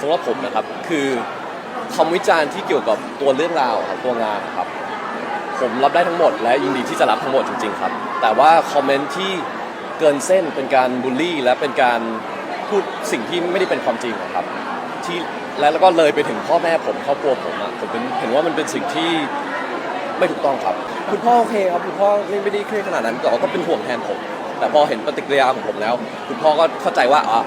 สำหรับผมนะครับ คือคำวิจารณ์ที่เกี่ยวกับตัวเรื่องราวครับตัวงานครับ ผมรับได้ทั้งหมด และยินดีที่จะรับทั้งหมดจริง ๆ ครับ แต่ว่าคอมเมนต์ที่เกินเส้นเป็นการบูลลี่ และเป็นการพูดสิ่งที่ไม่ได้เป็นความจริงอะครับ ที่และแล้วก็เลยไปถึงพ่อแม่ผมครอบครัวผมอะผมเป็นเห็นว่ามันเป็นสิ่งที่ไม่ถูกต้องครับ คุณพ่อโอเคครับคุณพ่อไม่ไม่ได้เครียดขนาดนั้นแต่ว่าก็เป็นห่วงแทนผม แต่พอเห็นปฏิกิริยาของผมแล้ว คุณพ่อก็เข้าใจว่าอ๋อ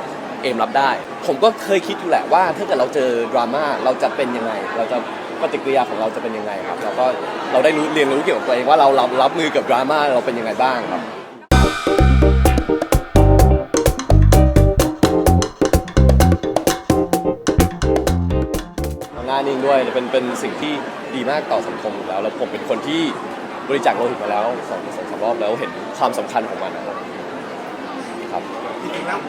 เอมรับได้ ผมก็เคยคิดอยู่แหละว่า ถ้าเกิดเราเจอดราม่าเราจะเป็นยังไง เราจะปฏิกิริยาของเราจะเป็นยังไงครับเราก็เราได้รู้เรียนรู้เกี่ยวกับตัวเองว่าเรารับรับมือกับดราม่าเราเป็นยังไงบ้างครับงานเองด้วยเป็นเป็นสิ่งที่ดีมากต่อสังคมอยู่แล้ว แล้วผมเป็นคนที่บริจาคโลหิตมาแล้วสองสองสามรอบแล้วเห็นความสำคัญของมันนะครับครับ จริงๆแล้ว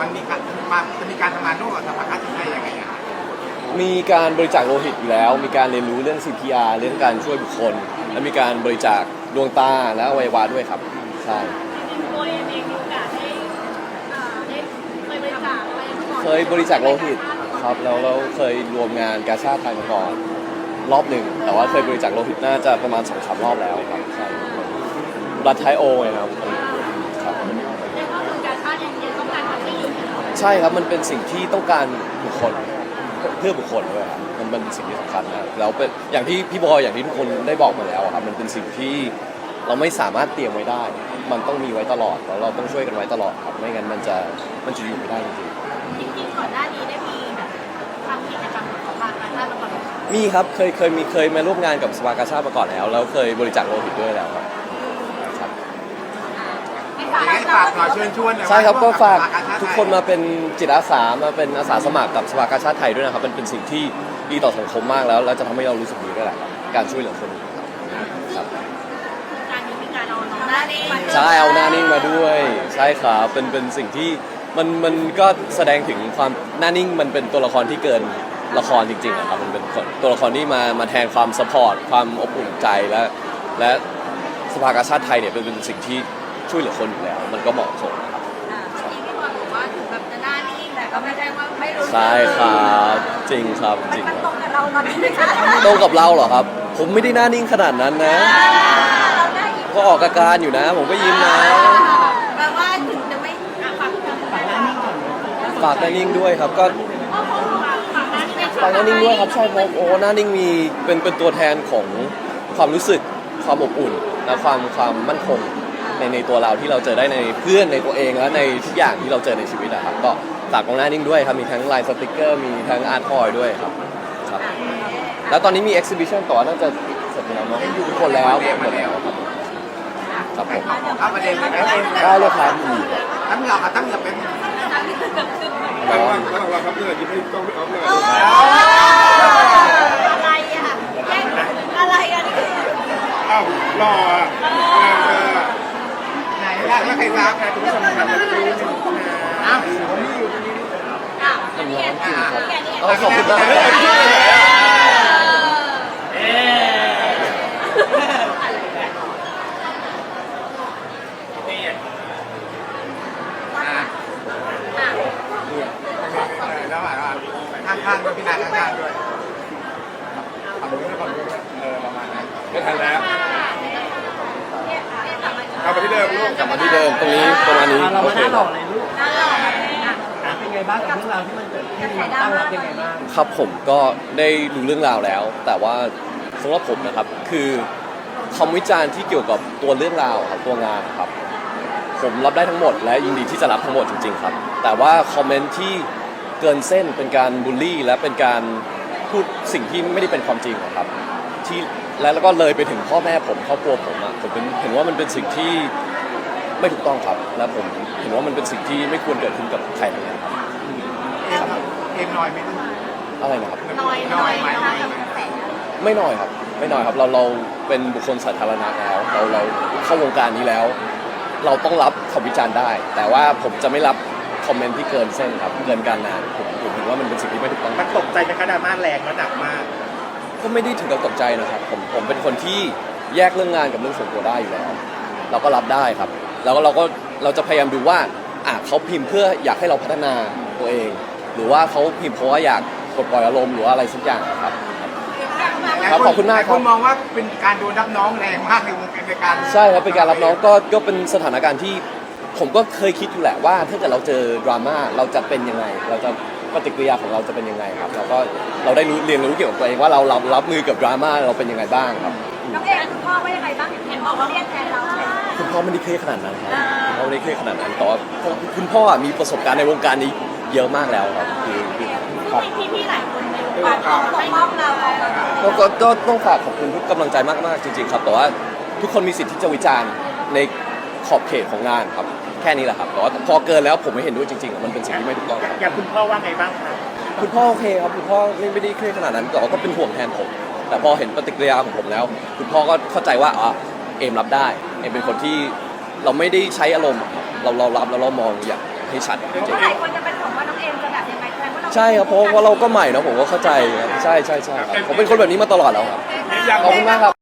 มันมีการมาจะมีการทำงานร่วมกับสภากาชาติไทยยังไงอะมีการบริจาคโลหิตอยู่แล้ว มีการเรียนรู้เรื่อง CPR เรื่องการช่วยบุคคล และมีการบริจาคดวงตาและอวัยวะด้วยครับ ใช่ตัวเองเองมีโอกาสได้อ่าได้เคยบริจาคอะไรมาก่อนเคยบริจาคโลหิตครับแล้วเราเคยรวมงานกาชาติไทยมาก่อนรอบหนึ่ง แต่ว่าเคยบริจาคโลหิตน่าจะประมาณสองสามรอบแล้วครับ ใช่บัตไทโอไงครับครับ ใช่ครับมันเป็นสิ่งที่ต้องการบุคคลเพื่อบุคคลด้วยครับมันมันเป็นสิ่งที่สำคัญนะแล้วเป็นอย่างที่พี่บอยอย่างที่ทุกคนได้บอกมาแล้วอะครับมันเป็นสิ่งที่เราไม่สามารถเตรียมไว้ได้ มันต้องมีไว้ตลอดแล้วเราต้องช่วยกันไว้ตลอดครับไม่งั้นมันจะมันจะอยู่ไม่ได้จริงจริงๆก่อนหน้านี้ได้มีแบบทำกิจกรรมของทางการชาติมาก่อนไหมคะๆมีครับเคยเคยมีเคยมาร่วมงานกับสภากาชาติมาก่อนแล้วแล้วเคยบริจาคโลหิตด้วยแล้วครับครับไม่ยังไง ฝากหน่อยเชิญชวนหน่อยใช่ครับก็ฝากสภชติไทยทุกคนมาเป็นจิตอาสามาเป็นอาสาสมัครกับสภากาชาติไทยด้วยนะครับมันเป็นสิ่งที่ดีต่อสังคมมากแล้วแล้วจะทำให้เรารู้สึกดีด้วยแหละครับการช่วยเหลือคนอื่นครับคือการนี้มีการเอาน้องหน้าเองมาใช่เอาหน้านิ่งมาด้วย ใช่ครับเป็นเป็นสิ่งที่มันมันก็แสดงถึงความหน้านิ่งมันเป็นตัวละครที่เกินละครจริงๆอะครับมันเป็นตัวละครที่มามาแทนความสปอร์ตความอบอุ่นใจและและสภากาชาติไทยเนี่ยเป็นเป็นสิ่งที่ ช่วยเหลือคนอยู่แล้ว มันก็เหมาะสมนะครับอ่าที่พี่บอยบอกว่าถึงแบบจะหน้านิ่งแต่ก็ไม่ได้ว่าไม่รู้ใช่ครับจริงครับจริงมันคตรัรบงกับเราตอนนี้ไหมคะตรงกับเราเหรอครับ ผมไม่ได้หน้านิ่งขนาดนั้นนะเราได้อีกก็ออกอาการอยู่นะ ผมก็ยิ้มนะแปลว่าถึงจะไม่อะฝากฝากหน้านิ่งก่อนฝากหน้านิ่งด้วยครับก็ ฝากฝากหน้านิ่งฝากหน้านิ่งด้วยครับใช่เพราะโอ้หน้านิ่งมีเป็นเป็นตัวแทนของความรู้สึกความอบอุ่นและความความมั่นคง ในในตัวเราที่เราเจอได้ในเพื่อนในตัวเองและในทุกอย่างที่เราเจอในชีวิตอะครับก็ฝากของหน้านิ่งด้วยครับมีทั้งลายสติกเกอร์มีทั้งอาร์ตทอยด้วยครับครับ แล้วตอนนี้มี exhibition ต่อน่าจะเสร็จไปแล้วเนาะทุกคนแล้วหมดแล้วครับครับผมเอาประเด็นเลยนะได้เลยครับอืมตั้งเหงากับตั้งเหงาเป็นร้อนระหว่างครับเนี่ยยิ้มให้กล้องไม่ออฟเลยอะไรอะแย่งอะไรอะนี่คืออ้าวหล่ออะ ไหนล่ะแล้วใค รทราบคุณผู้ชมทำอะไรรู้อ้าวผมนี่อยู่ตรงนี้อะอันนี้อันนี้อันนี้เอาขอบคุณมากอ่าอะแล้วอะข้างข้างๆด้วยพี่นายข้างๆด้วยฝั่งนู้นฝั่งนู้นเออประมาณนั้น ไม่ทันแล้ว เนี่ยเนี่ยกลับมา กลับมาที่เดิมลูก กลับมาที่เดิมตรง นี้ประมาณนี้เราโอมาเค หน้าหล่อเลยลูกหน้าหล่ออะเป็นไงบ้างกับเรื่องราวที่มันเกิดขึ้นมันตั้งรับยังไงบ้างครับผมก็ได้รู้เรื่องราวแล้ว แต่ว่าสำหรับผมนะครับคือคำวิจารณ์ที่เกี่ยวกับตัวเรื่องราวครับตัวงานครับ ผมรับได้ทั้งหมด และยินดีที่จะรับทั้งหมดจริงๆครับ แต่ว่าคอมเมนต์ที่เกินเส้นเป็นการบูลลี่ และเป็นการพูดสิ่งที่ไม่ได้เป็นความจริงอะครับ ที่และแล้วก็เลยไปถึงพ่อแม่ผมครอบครัวผมอะผมเป็นเห็นว่ามันเป็นสิ่งที่ ไม่ถูกต้องครับและผมเห็นว่ามันเป็นสิ่งที่ไม่ควรเกิดขึ้นกับใครทั้งนั้นครับเอ็มเอ็มน้อยไหมอะไรนะครับ น้อยน้อยนะคะกับแสงไม่น้อยครับ ไม่น้อยครับ เราเราเป็นบุคคลสาธารณะแล้ว เราเราเข้าวงการนี้แล้ว เราต้องรับคำวิจารณ์ได้ แต่ว่าผมจะไม่รับคอมเมนต์ที่เกินเส้นครับ เกินการนานผมผมเห็นว่ามันเป็นสิ่งที่ไม่ถูกต้องมันตกใจไหมคะดราม่าแรงระดับมาก ก็ไม่ได้ถึงกับตกใจนะครับ ผมผมเป็นคนที่แยกเรื่องงานกับเรื่องส่วนตัวได้อยู่แล้ว เราก็รับได้ครับ แล้วก็เราก็เราจะพยายามดูว่าอะเขาพิมพ์เพื่ออยากให้เราพัฒนาตัวเองหหรือว่าเขาพิมพ์เพราะว่าอยากปลดปล่อยอารมณ์หรือว่าอะไรสักอย่างครับ ครับขอบคุณมากครับคุณมองว่าเป็นการโดนรับน้องแรงมากในวงการในการใช่ครับเป็นการรับน้องก็ก็เป็นสถานการณ์ที่ผมก็เคยคิดอยู่แหละว่า ถ้าเกิดเราเจอดราม่าเราจะเป็นยังไง เราจะปฏิกิริยาของเราจะเป็นยังไงครับเราก็เราได้รู้เรียนรู้เกี่ยวกับตัวเองว่าเรารับรับมือกับดราม่าเราเป็นยังไงบ้างครับ น้องเอ๋คุณพ่อว่ายังไงบ้างเห็นบอกว่าเรียกแทนเรา คุณพ่อไม่ได้เครียดขนาดนั้นครับคุณพ่อไม่ได้เครียดขนาดนั้นแต่ว่าคุณพ่ออะมีประสบการณ์ในวงการนี้เยอะมากแล้วครับคือคือครับ พี่พี่ๆหลายคนในวงการเขาปกป้องเราก็ก็ก็ต้องฝากขอบคุณทุกกำลังใจมากๆจริงๆครับ แต่ว่าทุกคนมีสิทธิ์ที่จะวิจารณ์ในขอบเขตของงานครับ แค่นี้แหละครับแต่ว่าพอเกินแล้วผมไม่เห็นด้วยจริงๆ มันเป็นสิ่งที่ไม่ถูกต้องครับ อย่างคุณพ่อว่าไงบ้างคะคุณพ่อโอเคครับคุณพ่อไม่ไม่ได้เครียดขนาดนั้นแต่ว่าก็เป็นห่วงแทนผม แต่พอเห็นปฏิกิริยาของผมแล้ว คุณพ่อก็เข้าใจว่าอ๋อเอมรับได้ เอมเป็นคนที่เราไม่ได้ใช้อารมณ์อะครับเราเรารับแล้วเรามองอย่างให้ชัดจริงหลายคนจะเป็นห่วงว่าน้องเอ็มจะแบบยังไงแสดงว่าเราๆใช่ครับเพราะว่าเราก็ใหม่เนอะผมก็เข้าใจครับใช่ใช่ใช่ครับผมเป็นคนแบบนี้มาตลอดแล้วครับขอบคุณมากครับ